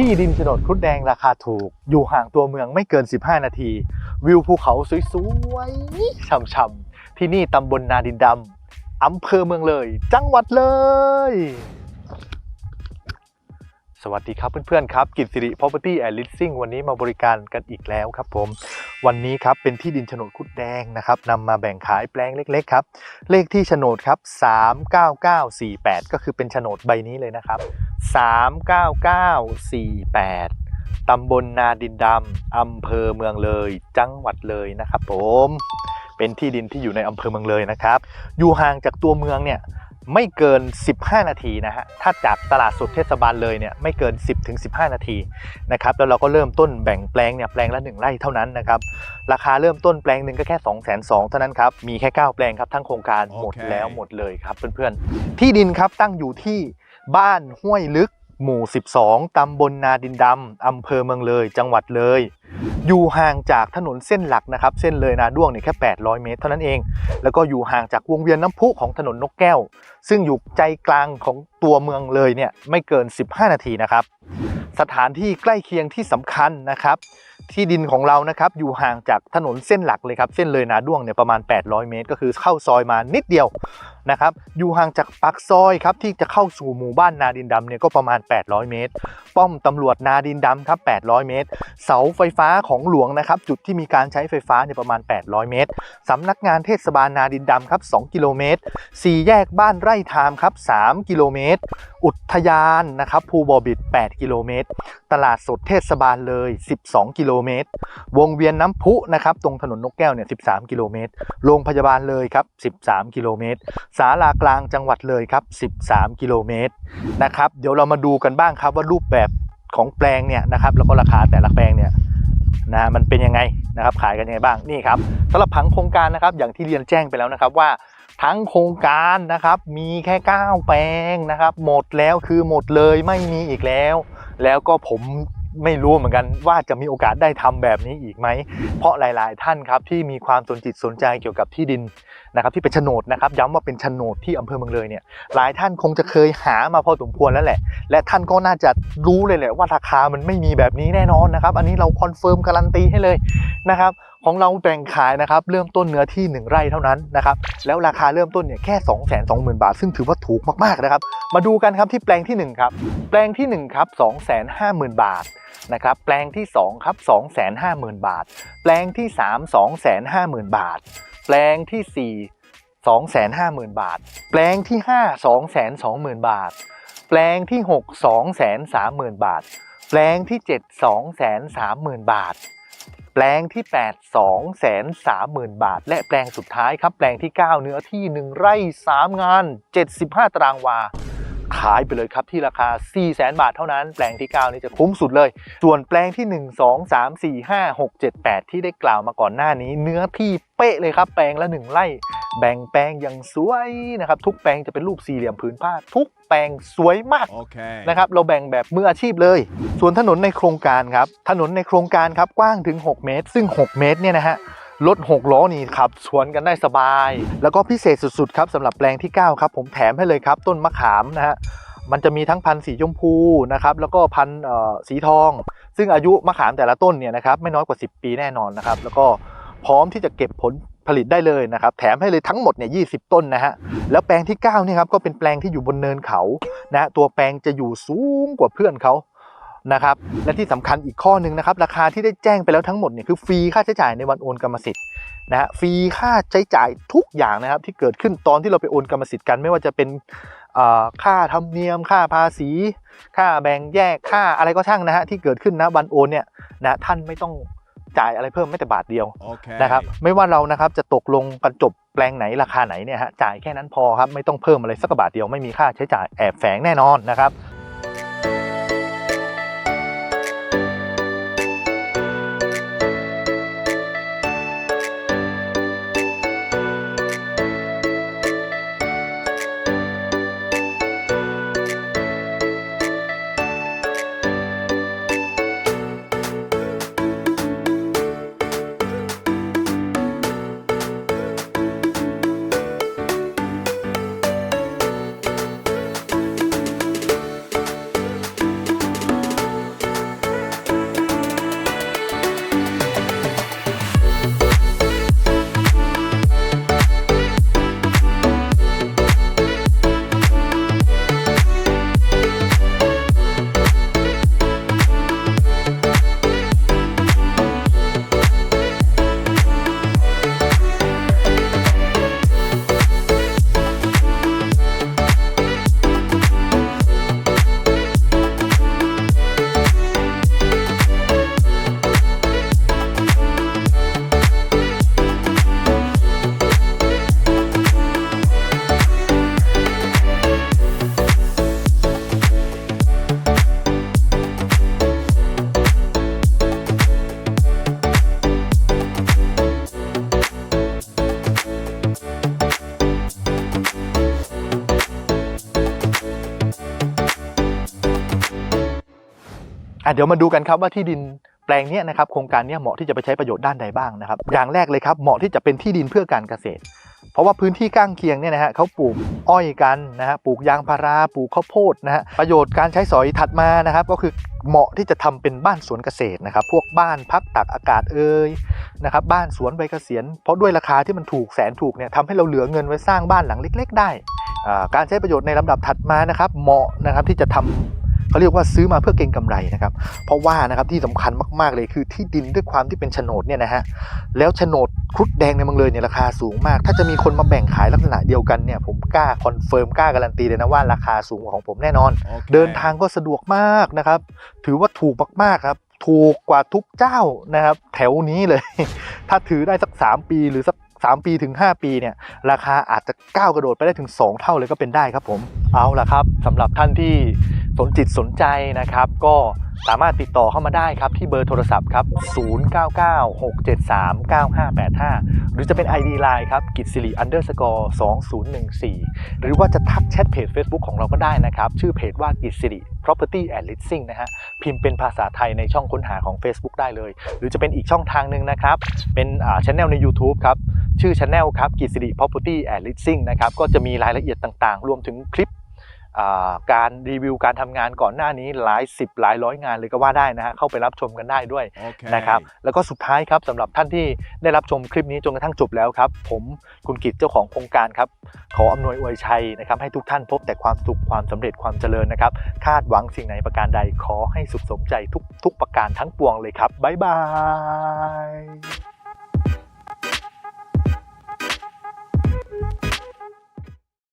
ที่ดินโฉนดครุฑแดงราคาถูก อยู่ห่างตัวเมืองไม่เกิน 15 นาที วิวภูเขาสวยๆช่ำๆ ที่นี่ตำบลนาดินดำอำเภอเมืองเลย จังหวัดเลย สวัสดีครับเพื่อนๆครับ กิจสิริ Property and Leasing วันนี้มาบริการกันอีกแล้วครับผม วันนี้ครับเป็นที่ดินโฉนดคุดแดงนะครับนำมาแบ่งขายแปลงเล็กๆครับเลขที่โฉนดครับ39948 ก็คือเป็นโฉนดใบนี้เลยนะครับ 39948ตำบลนาดินดำ อำเภอเมืองเลย จังหวัดเลยนะครับผม เป็นที่ดินที่อยู่ในอำเภอเมืองเลยนะครับ อยู่ห่างจากตัวเมืองเนี่ย ไม่เกิน 15 นาทีนะฮะ ถ้าจากตลาดสดเทศบาลเลยเนี่ยไม่เกิน 10ถึง15นาทีนะครับ แล้วเราก็เริ่มต้นแบ่งแปลงเนี่ยแปลงละ 1 ไร่เท่านั้นนะครับ ราคาเริ่มต้นแปลงหนึ่งก็แค่ 2 2 0 0 0เท่านั้นครับ มีแค่ 9 แปลงครับทั้งโครงการโอเคหมดแล้วหมดเลยครับเพื่อนๆ ที่ดินครับตั้งอยู่ที่บ้านห้วยลึก หมู่ 12 ตำบลนาดินดำอำเภอเมืองเลย จังหวัดเลย อยู่ห่างจากถนนเส้นหลักนะครับ เส้นเลยนาด้วงเนี่ยแค่ 800 เมตร เท่านั้นเอง แล้วก็อยู่ห่างจากวงเวียนน้ำพุของถนนนกแก้ว ซึ่งอยู่ใจกลางของตัวเมืองเลยเนี่ยไม่เกิน 15 นาทีนะครับ สถานที่ใกล้เคียงที่สำคัญนะครับที่ดินของเรานะครับอยู่ห่างจากถนนเส้นหลักเลยครับ เส้นเลยนาด้วงเนี่ยประมาณ 800 เมตร ก็คือเข้าซอยมานิดเดียว นะครับอยู่ห่างจากปากซอยครับที่จะเข้าสู่หมู่บ้านนาดินดำเนี่ยก็ประมาณ 800 เมตร ป้อมตำรวจนาดินดำครับ 800 เมตร เสาไฟฟ้าของหลวงนะครับจุดที่มีการใช้ไฟฟ้าเนี่ยประมาณ 800 เมตรสำนักงานเทศบาลนาดินดำครับ 2 กิโลเมตรสี่แยกบ้านไร่ทามครับ 3 กิโลเมตร อุทยานนะครับภูบอบิด 8 กิโลเมตร ตลาดสดเทศบาลเลย 12 กิโลเมตร วงเวียนน้ำพุนะครับตรงถนนนกแก้วเนี่ย 13 กิโลเมตร โรงพยาบาลเลยครับ 13 กิโลเมตรศาลากลางจังหวัดเลยครับ 13 กิโลเมตรนะครับ เดี๋ยวเรามาดูกันบ้างครับว่ารูปแบบของแปลงเนี่ยนะครับแล้วก็ราคาแต่ละแปลงเนี่ยนะมันเป็นยังไงนะครับขายกันยังไงบ้างนี่ครับสำหรับผังโครงการนะครับอย่างที่เรียนแจ้งไปแล้วนะครับว่าทั้งโครงการนะครับมีแค่ 9 แปลงนะครับ หมดแล้วคือหมดเลยไม่มีอีกแล้ว แล้วก็ผม ไม่รู้เหมือนกันว่าจะมีโอกาสได้ทำแบบนี้อีกไหม เพราะหลาย ๆ ท่านครับที่มีความสนจิตสนใจเกี่ยวกับที่ดินนะครับที่เป็นโฉนดนะครับ ย้ำว่าเป็นโฉนดที่อำเภอเมืองเลยเนี่ยหลายท่านคงจะเคยหามาพอสมควรแล้วแหละ และท่านก็น่าจะรู้เลยแหละว่าราคามันไม่มีแบบนี้แน่นอนนะครับ อันนี้เราคอนเฟิร์มการันตีให้เลยนะครับ ของเราแบ่งขายนะครับเริ่มต้นเนื้อที่ 1 ไร่เท่านั้นนะครับแล้วราคาเริ่มต้นเนี่ยแค่ 2 2 0 0 0 0 บาท ซึ่งถือว่าถูกมากๆนะครับ มาดูกันครับที่แปลงที่ 1 ครับ แปลงที่ 1 ครับ 250,000 บาทนะครับแปลงที่ 2 ครับ 250,000 บาท แปลงที่ 3 250,000 บาท แปลงที่ 4 250,000 บาท แปลงที่ 5 220,000 บาท แปลงที่ 6 230,000 บาท แปลงที่ 7 230,000 บาท แปลงที่ 8 230,000 บาท และแปลงสุดท้ายครับ แปลงที่ 9 เนื้อที่ 1 ไร่ 3 งาน 75 ตารางวา ขายไปเลยครับที่ราคา 400,000บาทเท่านั้น แปลงที่ 9 นี่จะคุ้มสุดเลย ส่วนแปลงที่ 1 2 3 4 5 6 7 8 ที่ได้กล่าวมาก่อนหน้านี้ เนื้อที่เป๊ะเลยครับแปลงละ 1ไร่แบ่งแปลงอย่างสวยนะครับ ทุกแปลงจะเป็นรูปสี่เหลี่ยมผืนผ้า ทุกแปลงสวยมาก Okay. นะครับเราแบ่งแบบมืออาชีพเลย ส่วนถนนในโครงการครับ ถนนในโครงการครับกว้างถึง 6 เมตร ซึ่ง 6 เมตรเนี่ยนะฮะ รถ6ล้อนี่ขับสวนกันได้สบาย แล้วก็พิเศษสุดๆครับสำหรับแปลงที่ 9 ครับ ผมแถมให้เลยครับ ต้นมะขามนะฮะมันจะมีทั้งพันธุ์สีชมพูนะครับแล้วก็พันธุ์เอ่อสีทอง ซึ่งอายุมะขามแต่ละต้นเนี่ยนะครับไม่น้อยกว่า 10 ปีแน่นอนนะครับแล้วก็พร้อมที่จะเก็บผลผลิตได้เลยนะครับแถมให้เลยทั้งหมดเนี่ยยีต้นนะฮะแล้วแปลงที่9เนี่ยครับก็เป็นแปลงที่อยู่บนเนินเขานะตัวแปลงจะอยู่สูงกว่าเพื่อนเขา นะครับและที่สำคัญอีกข้อหนึ่งนะครับราคาที่ได้แจ้งไปแล้วทั้งหมดเนี่ยคือฟรีค่าใช้จ่ายในวันโอนกรรมสิทธิ์นะฮะฟรีค่าใช้จ่ายทุกอย่างนะครับที่เกิดขึ้นตอนที่เราไปโอนกรรมสิทธิ์กัน ไม่ว่าจะเป็นเอ่อค่าธรรมเนียม ค่าภาษี ค่าแบ่งแยกค่าอะไรก็ช่างนะฮะที่เกิดขึ้นนะวันโอนเนี่ยนะท่านไม่ต้องจ่ายอะไรเพิ่มแม้แต่บาทเดียว Okay. นะครับไม่ว่าเรานะครับจะตกลงกันจบแปลงไหนราคาไหนเนี่ยฮะจ่ายแค่นั้นพอครับไม่ต้องเพิ่มอะไรสักบาทเดียวไม่มีค่าใช้จ่ายแอบแฝงแน่นอนนะครับ เดี๋ยวมาดูกันครับว่าที่ดินแปลงนี้นะครับโครงการนี้เหมาะที่จะไปใช้ประโยชน์ด้านใดบ้างนะครับ อย่างแรกเลยครับเหมาะที่จะเป็นที่ดินเพื่อการเกษตร เพราะว่าพื้นที่ข้างเคียงเนี่ยนะฮะเขาปลูกอ้อยกันนะฮะปลูกยางพาราปลูกข้าวโพดนะฮะประโยชน์การใช้สอยถัดมานะครับ ก็คือเหมาะที่จะทำเป็นบ้านสวนเกษตรนะครับ พวกบ้านพักตากอากาศเอ่ยนะครับ บ้านสวนใบเกษียณเพราะด้วยราคาที่มันถูกแสนถูกเนี่ยทำให้เราเหลือเงินไว้สร้างบ้านหลังเล็ก ๆ ได้การใช้ประโยชน์ในลำดับถัดมานะครับ เหมาะนะครับที่จะทำ เขาเรียกว่าซื้อมาเพื่อเก็งกำไรนะครับ เพราะว่านะครับที่สำคัญมากๆเลยคือที่ดินด้วยความที่เป็นโฉนดเนี่ยนะฮะแล้วโฉนดครุฑแดงในเมืองเลยเนี่ยราคาสูงมาก ถ้าจะมีคนมาแบ่งขายลักษณะเดียวกันเนี่ยผมกล้าคอนเฟิร์มกล้าการันตีเลยนะว่าราคาสูงกว่าของผมแน่นอนเดินทางก็สะดวกมากนะครับ ถือว่าถูกมากๆครับถูกกว่าทุกเจ้านะครับแถวนี้เลย ถ้าถือได้สัก 3 ปีหรือสัก3ปีถึง 5 ปีเนี่ยราคาอาจจะก้าวกระโดดไปได้ถึง 2 เท่าเลยก็เป็นได้ครับผมเอาล่ะครับสำหรับท่านที่ สนจิตสนใจนะครับ ก็สามารถติดต่อเข้ามาได้ครับ ที่เบอร์โทรศัพท์ครับ 0996739585 หรือจะเป็น ID Line ครับ กิจสิริ underscore 2014 หรือว่าจะทักแชทเพจ Facebook ของเราก็ได้นะครับ ชื่อเพจว่ากิจสิริ property and leasing นะฮะ พิมพ์เป็นภาษาไทยในช่องค้นหาของ Facebook ได้เลย หรือจะเป็นอีกช่องทางหนึ่งนะครับ เป็นอ่าช anel ใน YouTube ครับ ชื่อช anel ครับกิจสิริ property and leasing นะครับ ก็จะมีรายละเอียดต่างๆ รวมถึงคลิป การรีวิวการทำงานก่อนหน้านี้หลายสิบหลายร้อยงานเลยก็ว่าได้นะฮะเข้าไปรับชมกันได้ด้วยนะครับแล้วก็สุดท้ายครับสำหรับท่านที่ได้รับชมคลิปนี้จนกระทั่งจบแล้วครับ ผมคุณกิจเจ้าของโครงการครับขออำนวยอวยชัยนะครับให้ทุกท่านพบแต่ความสุขความสำเร็จความเจริญนะครับ คาดหวังสิ่งไหนประการใดขอให้สุขสมใจทุกทุกประการทั้งปวงเลยครับบ๊ายบาย